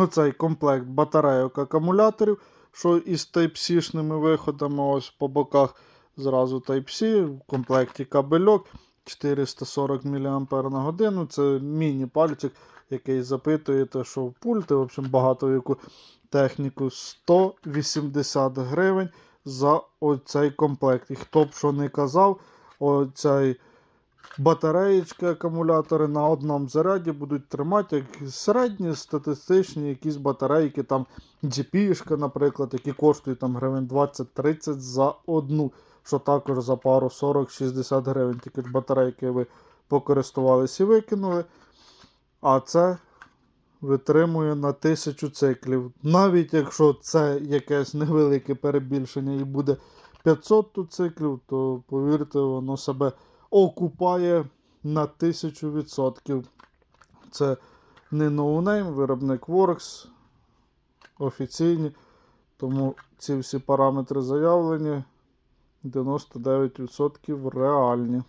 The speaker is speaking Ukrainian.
оцей комплект батарейок акумуляторів, що із Type-C-шними виходами ось по боках зразу Type-C, в комплекті кабельок 440 мА на годину. Це міні-пальчик, який запитуєте, що в пульти, в общем, багато яку техніку 180 гривень за оцей комплект. І хто б що не казав, оцей батареєчки, акумулятори на одному заряді будуть тримати як середні статистичні якісь батарейки, там GP, наприклад, які коштують там гривень 20-30 за одну, що також за пару 40-60 гривень. Тільки ж батарейки ви покористувалися і викинули. А це витримує на тисячу циклів. Навіть якщо це якесь невелике перебільшення і буде 500 циклів, то повірте, воно себе окупає на 1000%. Це не ноунейм, виробник Works офіційні. Тому ці всі параметри заявлені. 99% реальні.